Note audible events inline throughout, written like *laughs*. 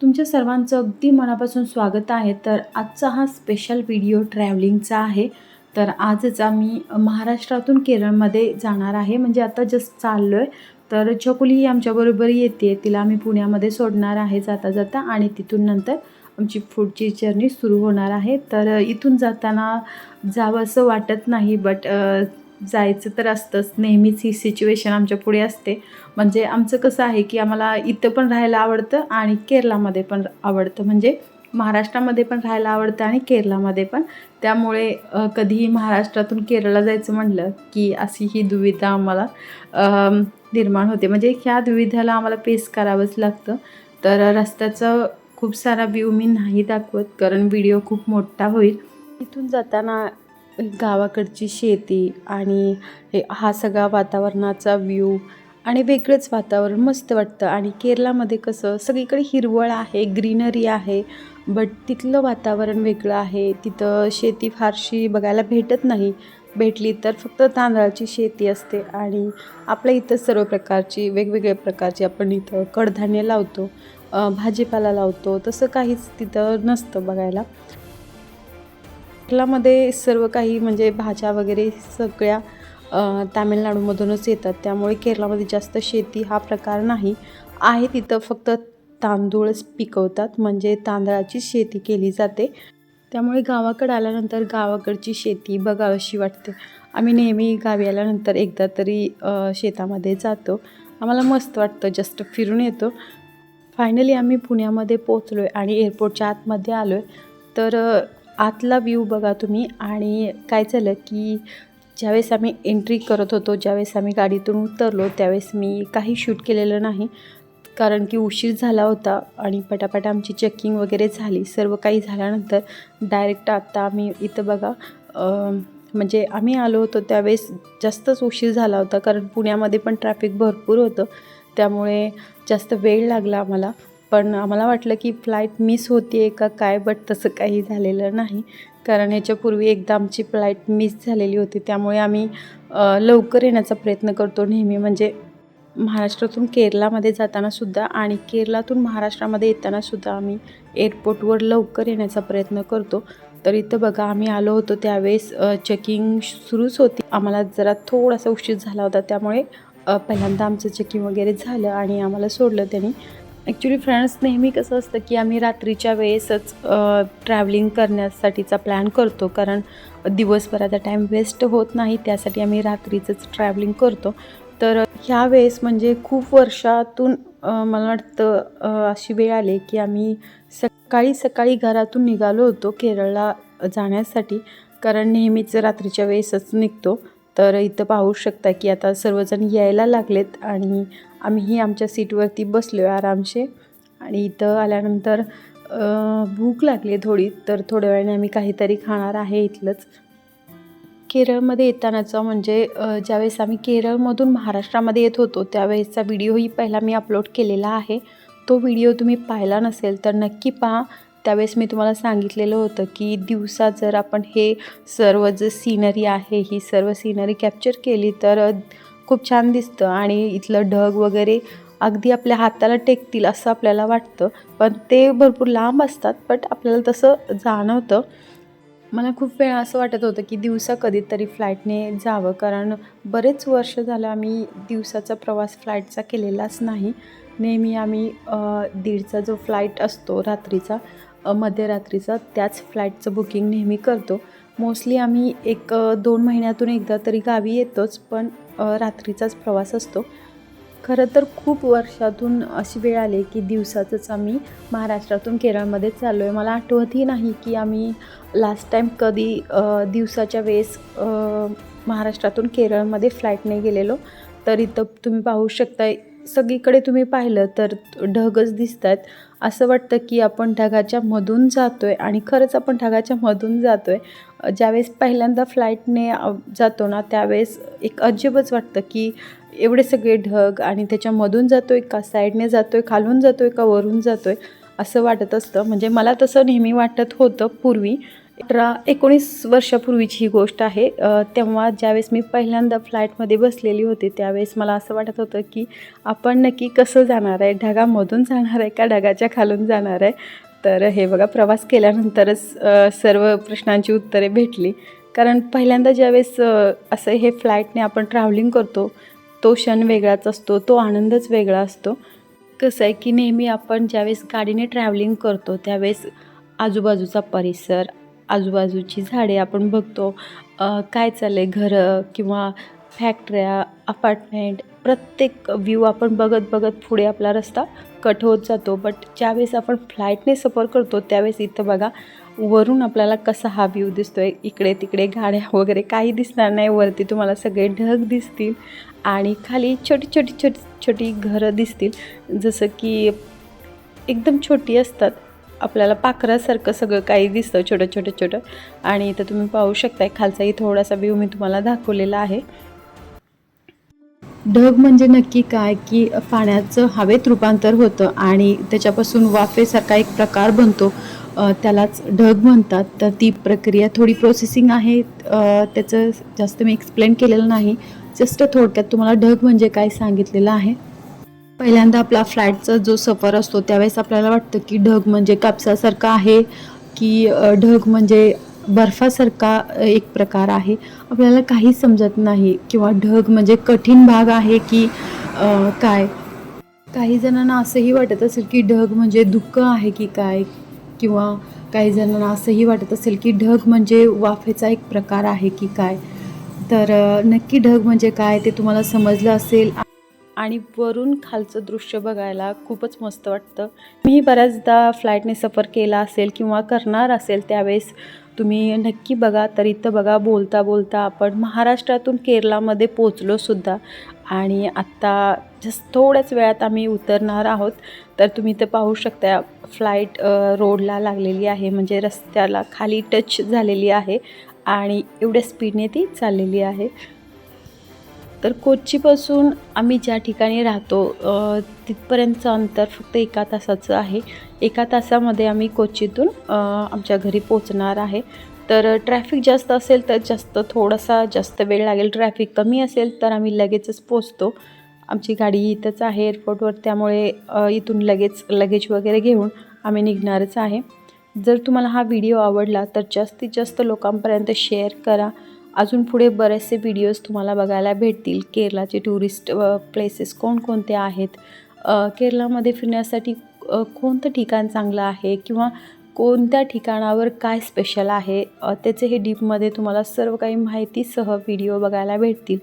तुमच्या सर्वांचं अगदी मनापासून स्वागत आहे. तर आजचा हा स्पेशल व्हिडिओ ट्रॅव्हलिंगचा आहे. तर आजच आम्ही महाराष्ट्रातून केरळमध्ये जाणार आहे. म्हणजे आता जस्ट चाललो आहे तर छकुली ही आमच्याबरोबर येते. तिला आम्ही पुण्यामध्ये सोडणार आहे जाता जाता आणि तिथून नंतर आमची पुढची जर्नी सुरू होणार आहे. तर इथून जाताना जावं असं वाटत नाही बट जायचं तर असतंच. नेहमीच ही सिच्युएशन आमच्या पुढे असते. म्हणजे आमचं कसं आहे की आम्हाला इथं पण राहायला आवडतं आणि केरलामध्ये पण आवडतं. म्हणजे महाराष्ट्रामध्ये पण राहायला आवडतं आणि केरलामध्ये पण. त्यामुळे कधीही महाराष्ट्रातून केरळला जायचं म्हणलं की अशी ही दुविधा आम्हाला निर्माण होते. म्हणजे ह्या दुविधाला आम्हाला पेस करावंच लागतं. तर रस्त्याचं खूप सारा व्ह्यू मी नाही दाखवत कारण व्हिडिओ खूप मोठा होईल. इथून जाताना गावाकडची शेती आणि हे हा सगळा वातावरणाचा व्ह्यू आणि वेगळंच वातावरण मस्त वाटतं. आणि केरलामध्ये कसं सगळीकडे हिरवळ आहे ग्रीनरी आहे बट तिथलं वातावरण वेगळं आहे. तिथं शेती फारशी बघायला भेटत नाही. भेटली तर फक्त तांदळाची शेती असते आणि आपल्या इथं सर्व प्रकारची वेगवेगळ्या प्रकारची आपण इथं कडधान्य लावतो भाजीपाला लावतो. तसं काहीच तिथं नसतं बघायला. केरलामध्ये सर्व काही म्हणजे भाज्या वगैरे सगळ्या तामिळनाडूमधूनच येतात. त्यामुळे केरळामध्ये जास्त शेती हा प्रकार नाही. आहे तिथं फक्त तांदूळच पिकवतात. म्हणजे तांदळाची शेती केली जाते. त्यामुळे गावाकडे आल्यानंतर गावाकडची शेती बघावीशी वाटते. आम्ही नेहमी गावी आल्यानंतर एकदा तरी शेतामध्ये जातो. आम्हाला मस्त वाटतं. जस्ट फिरून येतो. फायनली आम्ही पुण्यामध्ये पोचलो आहे आणि एअरपोर्टच्या आतमध्ये आलो आहे तर आतला व्ह्यू बघा तुम्ही. आणि काय झालं की ज्यावेळेस आम्ही एंट्री करत होतो ज्यावेळेस आम्ही गाडीतून उतरलो त्यावेळेस मी काही शूट केलेलं नाही. कारण की उशीर झाला होता आणि पटापट आमची चेकिंग वगैरे झाली. सर्व काही झाल्यानंतर डायरेक्ट आत्ता आम्ही इथं बघा म्हणजे आम्ही आलो होतो त्यावेळेस जास्तच उशीर झाला होता. कारण पुण्यामध्ये पण ट्रॅफिक भरपूर होतं. त्यामुळे जास्त वेळ लागला आम्हाला. पण आम्हाला वाटलं की फ्लाईट मिस होती आहे का काय बट तसं काही झालेलं नाही. कारण ह्याच्यापूर्वी एकदा आमची फ्लाईट मिस झालेली होती त्यामुळे आम्ही लवकर येण्याचा प्रयत्न करतो नेहमी. म्हणजे महाराष्ट्रातून केरलामध्ये जातानासुद्धा आणि केरलातून महाराष्ट्रामध्ये येतानासुद्धा आम्ही एअरपोर्टवर लवकर येण्याचा प्रयत्न करतो. तर इथं बघा आम्ही आलो होतो त्यावेळेस चेकिंग सुरूच होती. आम्हाला जरा थोडासा उशीर झाला होता त्यामुळे पहिल्यांदा आमचं चेकिंग वगैरे झालं आणि आम्हाला सोडलं त्यांनी. ॲक्च्युली फ्रेंड्स नेहमी कसं असतं की आम्ही रात्रीच्या वेळेसच ट्रॅव्हलिंग करण्यासाठीचा प्लॅन करतो. कारण दिवसभराचा टाईम वेस्ट होत नाही त्यासाठी आम्ही रात्रीचंच ट्रॅव्हलिंग करतो. तर ह्या वेळेस म्हणजे खूप वर्षातून मला वाटतं अशी वेळ आली की आम्ही सकाळी सकाळी घरातून निघालो होतो केरळला जाण्यासाठी. कारण नेहमीच रात्रीच्या वेळेसच निघतो. तर इथं पाहू शकता की आता सर्वजण यायला लागलेत आणि आम्हीही आमच्या सीटवरती बसलो आहे आरामशे आणि इथं आल्यानंतर भूक लागली आहे थोडी तर थोड्या वेळाने आम्ही काहीतरी खाणार आहे इथलंच. केरळमध्ये येतानाचा म्हणजे ज्यावेळेस आम्ही केरळमधून महाराष्ट्रामध्ये येत होतो त्यावेळेसचा व्हिडिओही पहिला मी अपलोड केलेला आहे. तो व्हिडिओ तुम्ही पाहिला नसेल तर नक्की पहा. त्यावेळेस मी तुम्हाला सांगितलेलं होतं की दिवसा जर आपण हे सर्व जे सीनरी आहे ही सर्व सीनरी कॅप्चर केली तर खूप छान दिसतं आणि इथलं ढग वगैरे अगदी आपल्या हाताला टेकतील असं आपल्याला वाटतं. पण ते भरपूर लांब असतात बट आपल्याला तसं जाणवतं. मला खूप वेळा असं वाटत होतं की दिवसा कधीतरी फ्लाईटने जावं कारण बरेच वर्ष झालं आम्ही दिवसाचा प्रवास फ्लाईटचा केलेलाच नाही. नेहमी आम्ही दीडचा जो फ्लाईट असतो रात्रीचा मध्यरात्रीचा त्याच फ्लाईटचं बुकिंग नेहमी करतो. मोस्टली आम्ही एक दोन महिन्यातून एकदा तरी गावी येतोच पण रात्रीचाच प्रवास असतो. खरं तर खूप वर्षातून अशी वेळ आली की दिवसाचंच आम्ही महाराष्ट्रातून केरळमध्ये चाललो आहे मला आठवतही नाही की आम्ही लास्ट टाईम कधी दिवसाच्या वेळेस महाराष्ट्रातून केरळमध्ये फ्लाईटने गेलेलो. तर इथं तुम्ही पाहू शकता सगळीकडे तुम्ही पाहिलं तर ढगच दिसत आहेत असं वाटतं की आपण ढगाच्या मधून जातो आहे आणि खरंच आपण ढगाच्या मधून जातो आहे ज्यावेळेस पहिल्यांदा फ्लाईटने जातो ना त्यावेळेस एक अजिबच वाटतं की एवढे सगळे ढग आणि त्याच्यामधून जातो आहे का साईडने जातो आहे खालून जातो आहे का वरून जातो आहे असं वाटत असतं. म्हणजे मला तसं नेहमी वाटत होतं पूर्वी. अठरा एकोणीस वर्षापूर्वीची ही गोष्ट आहे. तेव्हा ज्यावेळेस मी पहिल्यांदा फ्लाईटमध्ये बसलेली होती त्यावेळेस मला असं वाटत होतं की आपण नक्की कसं जाणार आहे? ढगामधून जाणार आहे का ढगाच्या खालून जाणार आहे? तर हे बघा प्रवास केल्यानंतरच सर्व प्रश्नांची उत्तरे भेटली. कारण पहिल्यांदा ज्यावेळेस असं हे फ्लाईटने आपण ट्रॅव्हलिंग करतो तो क्षण वेगळाच असतो तो आनंदच वेगळा असतो. कसं आहे की नेहमी आपण ज्यावेळेस गाडीने ट्रॅव्हलिंग करतो त्यावेळेस आजूबाजूचा परिसर आजूबाजूची झाडे आपण बघतो. काय चाललं आहे घरं किंवा फॅक्टऱ्या अपार्टमेंट प्रत्येक व्ह्यू आपण बघत बघत पुढे आपला रस्ता कट होत जातो. बट ज्यावेळेस आपण फ्लाईटने सफर करतो त्यावेळेस इथं बघा वरून आपल्याला कसा हा व्ह्यू दिसतो आहे इकडे तिकडे गाड्या *laughs* वगैरे काही दिसणार नाही. वरती तुम्हाला सगळे ढग दिसतील आणि खाली छोटी छोटी छोटी छोटी घरं दिसतील. जसं की एकदम छोटी असतात. आपल्याला पाखरासारखं सगळं काही दिसतं छोटं छोटं छोटं. आणि इथं तुम्ही पाहू शकताय खालचाही थोडासा व्ह्यू मी तुम्हाला दाखवलेला आहे. ढग म्हणजे नक्की काय? की पाण्याचं हवेत रूपांतर होतं आणि त्याच्यापासून वाफेसारखा एक प्रकार बनतो. त्यालाच ढग म्हणतात. तर ती प्रक्रिया थोडी प्रोसेसिंग आहे. त्याचं जास्त मी एक्सप्लेन केलेलं नाही. जस्ट थोडक्यात तुम्हाला ढग म्हणजे काय सांगितलेलं आहे. पहिल्यांदा आपला फ्लाईटचा जो सफर असतो त्यावेळेस आपल्याला वाटतं की ढग म्हणजे कापसासारखा आहे की ढग म्हणजे बर्फासारखा एक प्रकार आहे. आपल्याला काही समजत नाही किंवा ढग म्हणजे कठीण भाग आहे की काय? काही जणांना असंही वाटत असेल की ढग म्हणजे दुःख आहे की काय? किंवा काही जणांना असंही वाटत असेल की ढग म्हणजे वाफेचा एक प्रकार आहे की काय? तर नक्की ढग म्हणजे काय ते तुम्हाला समजलं असेल. आणि वरून खालचं दृश्य बघायला खूपच मस्त वाटतं. मी बऱ्याचदा फ्लाईटने सफर केला असेल किंवा करणार असेल त्यावेळेस तुम्ही नक्की बघा. तर इथं बघा बोलता बोलता आपण महाराष्ट्रातून केरलामध्ये पोचलोसुद्धा आणि आत्ता जस्ट थोड्याच वेळात आम्ही उतरणार आहोत. तर तुम्ही इथं पाहू शकता फ्लाईट रोडला लागलेली आहे. म्हणजे रस्त्याला खाली टच झालेली आहे. आणि एवढ्या स्पीडने ती चाललेली आहे. तर कोच्चीपासून आम्ही ज्या ठिकाणी राहतो तिथपर्यंतचं अंतर फक्त एका तासाचं आहे. एका तासामध्ये आम्ही कोच्चीतून आमच्या घरी पोचणार आहे. तर ट्रॅफिक जास्त असेल तर जास्त थोडासा जास्त वेळ लागेल. ट्रॅफिक कमी असेल तर आम्ही लगेचच पोचतो आमची गाडी इथंच आहे एअरपोर्टवर त्यामुळे इथून लगेच लगेज वगैरे घेऊन आम्ही निघणारच आहे. जर तुम्हाला हा व्हिडिओ आवडला तर जास्तीत जास्त लोकांपर्यंत शेअर करा. अजून पुढे बरेचसे व्हिडिओज तुम्हाला बघायला भेटतील. केरळाचे टुरिस्ट प्लेसेस कोणकोणते आहेत? केरळामध्ये फिरण्यासाठी कोणतं ठिकाण चांगलं आहे? किंवा कोणत्या ठिकाणावर काय स्पेशल आहे? त्याचे हे डीपमध्ये तुम्हाला सर्व काही माहितीसह व्हिडिओ बघायला भेटतील.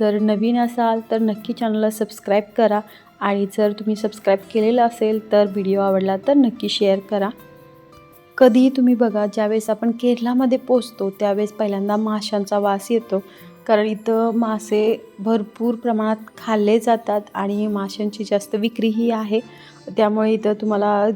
जर नवीन असाल तर नक्की चॅनलला सबस्क्राईब करा. आणि जर तुम्ही सबस्क्राईब केलेलं असेल तर व्हिडिओ आवडला तर नक्की शेअर करा. कधीही तुम्ही बघा ज्यावेळेस आपण केरळामध्ये पोचतो त्यावेळेस पहिल्यांदा माशांचा वास येतो. कारण इथं मासे भरपूर प्रमाणात खाल्ले जातात आणि माशांची जास्त विक्रीही आहे. त्यामुळे इथं तुम्हाला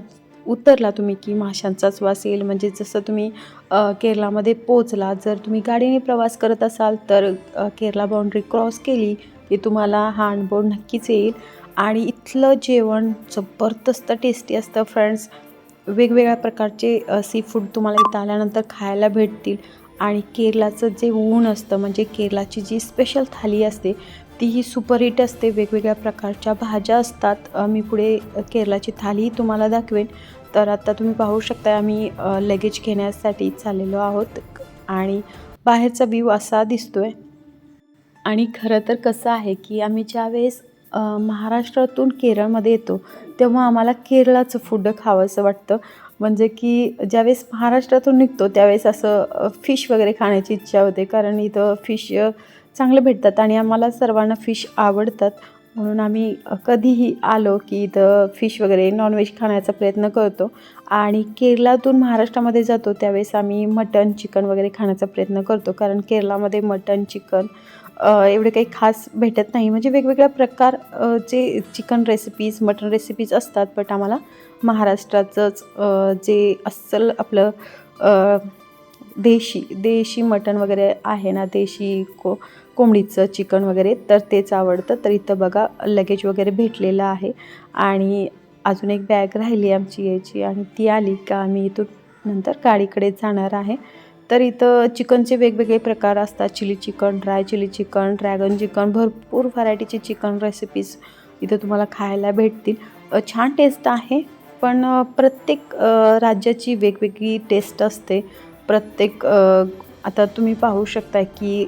उतरला तुम्ही की माशांचाच वास येईल. म्हणजे जसं तुम्ही केरलामध्ये केरळामध्ये पोचला जर तुम्ही गाडीने प्रवास करत असाल तर केरला बाउंड्री क्रॉस केली की तुम्हाला हा अनुभव नक्कीच येईल. आणि इथलं जेवण जबरदस्त टेस्टी असतं फ्रेंड्स वेगवेगळ्या प्रकारचे सी फूड तुम्हाला इथं आल्यानंतर खायला भेटतील. आणि केरळाचं जे ऊन असतं म्हणजे केरळाची जी स्पेशल थाली असते तीही सुपरहिट असते. वेगवेगळ्या प्रकारच्या भाज्या असतात. मी पुढे केरळाची थालीही तुम्हाला दाखवेन. तर आता तुम्ही पाहू शकता आम्ही लगेज घेण्यासाठी चाललेलो आहोत. आणि बाहेरचा व्ह्यू असा दिसतो आहे आणि खरं तर कसं आहे की आम्ही ज्यावेळेस महाराष्ट्रातून केरळमध्ये येतो तेव्हा आम्हाला केरळाचं फूड खावंसं वाटतं. म्हणजे की ज्यावेळेस महाराष्ट्रातून निघतो त्यावेळेस असं फिश वगैरे खाण्याची इच्छा होते. कारण इथं फिश चांगले भेटतात आणि आम्हाला सर्वांना फिश आवडतात. म्हणून आम्ही कधीही आलो की इथं फिश वगैरे नॉनव्हेज खाण्याचा प्रयत्न करतो. आणि केरळातून महाराष्ट्रामध्ये जातो त्यावेळेस आम्ही मटन चिकन वगैरे खाण्याचा प्रयत्न करतो. कारण केरळामध्ये मटन चिकन एवढे काही खास भेटत नाही. म्हणजे वेगवेगळ्या प्रकार जे चिकन रेसिपीज मटन रेसिपीज असतात बट आम्हाला महाराष्ट्राचंच जे अस्सल आपलं देशी देशी मटण वगैरे आहे ना देशी को कोंबडीचं चिकन वगैरे तर तेच आवडतं. तर इथं बघा लगेज वगैरे भेटलेलं आहे. आणि अजून एक बॅग राहिली आमची यायची आणि ती आली का आम्ही इथून नंतर गाडीकडे जाणार आहे. तर इथं चिकनचे वेगवेगळे प्रकार असतात. Chili chicken dry chili chicken dragon chicken भरपूर व्हरायटीचे चिकन रेसिपीज इथं तुम्हाला खायला भेटतील. छान टेस्ट आहे पण प्रत्येक राज्याची वेगवेगळी टेस्ट असते. प्रत्येक आता तुम्ही पाहू शकता की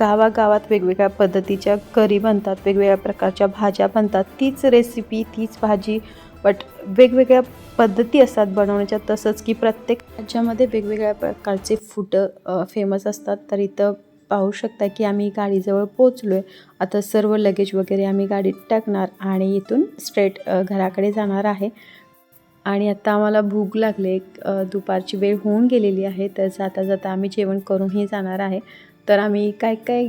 गावागावात वेगवेगळ्या पद्धतीच्या करी बनतात वेगवेगळ्या प्रकारच्या भाज्या बनतात. तीच रेसिपी तीच भाजी बट वेगवेगळ्या पद्धती असतात बनवण्याच्या तसंच की प्रत्येक राज्यामध्ये वेगवेगळ्या प्रकारचे फूड फेमस असतात. तर इथं पाहू शकता की आम्ही गाडीजवळ पोचलो आहे आता सर्व लगेज वगैरे आम्ही गाडीत टाकणार आणि इथून स्ट्रेट घराकडे जाणार आहे. आणि आता आम्हाला भूक लागली दुपारची वेळ होऊन गेलेली आहे. तर जाता जाता आम्ही जेवण करूनही जाणार आहे. तर आम्ही काय काय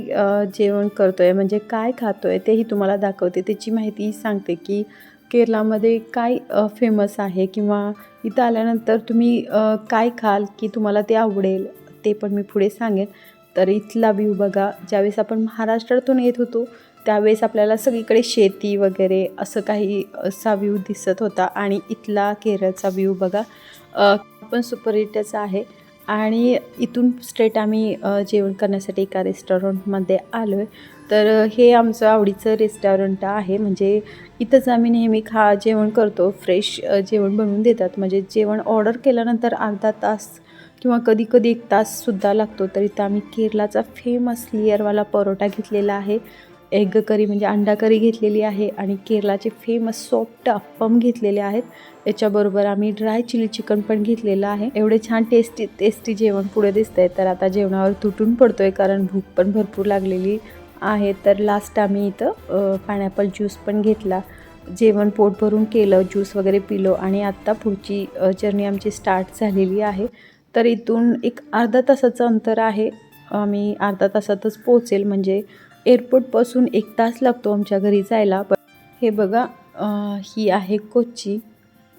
जेवण करतो आहे म्हणजे काय खातो आहे तेही तुम्हाला दाखवते. त्याची माहिती सांगते की केरलामध्ये काय फेमस आहे? किंवा इथं आल्यानंतर तुम्ही काय खाल की तुम्हाला ते आवडेल? ते पण मी पुढे सांगेन. तर इथला व्ह्यू बघा. ज्यावेळेस आपण महाराष्ट्रातून येत होतो त्यावेळेस आपल्याला सगळीकडे शेती वगैरे असं काही असा व्ह्यू दिसत होता. आणि इथला केरळचा व्ह्यू बघा पण सुपरहिटचा आहे. आणि इथून स्ट्रेट आम्ही जेवण करण्यासाठी एका रेस्टॉरंटमध्ये आलो आहे तर हे आमचं आवडीचं रेस्टॉरंट आहे. म्हणजे इथंच आम्ही नेहमी खा जेवण करतो. फ्रेश जेवण बनवून देतात. म्हणजे जेवण ऑर्डर केल्यानंतर अर्धा तास किंवा कधी कधी एक ताससुद्धा लागतो. तर इथं आम्ही केरलाचा फेमस लेअरवाला परोठा घेतलेला आहे. एग करी म्हणजे अंडा करी घेतलेली आहे आणि केरलाचे फेमस सॉफ्ट अप्पम घेतलेले आहेत. याच्याबरोबर आम्ही ड्राय चिली चिकन पण घेतलेलं आहे. एवढे छान टेस्टी टेस्टी जेवण पुढे दिसतंय. तर आता जेवणावर तुटून पडतोय कारण भूक पण भरपूर लागलेली. आहे. तर लास्ट आम्ही इथं पायनॅपल ज्यूस पण घेतला. जेवण पोट भरून केलं ज्यूस वगैरे पिलो आणि आत्ता पुढची जर्नी आमची स्टार्ट झालेली आहे. तर इथून एक अर्धा तासाचं अंतर आहे. आम्ही अर्धा तासातच पोहोचेल. म्हणजे एअरपोर्टपासून एक तास लागतो आमच्या घरी जायला. पण हे बघा ही आहे कोच्ची.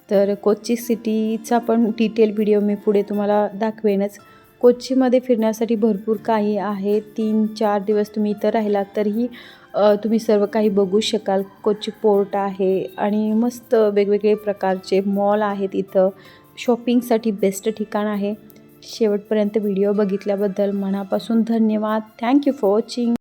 तर कोच्ची सिटीचा पण डिटेल व्हिडिओ मी पुढे तुम्हाला दाखवेनच. कोच्चीमध्ये फिरण्यासाठी भरपूर काही आहे. तीन चार दिवस तुम्ही इथं राहिलात तरीही तुम्ही सर्व काही बघू शकाल. कोच्ची पोर्ट आहे आणि मस्त वेगवेगळे प्रकारचे मॉल आहेत इथं. शॉपिंगसाठी बेस्ट ठिकाण आहे. शेवटपर्यंत व्हिडिओ बघितल्याबद्दल मनापासून धन्यवाद. Thank you for watching.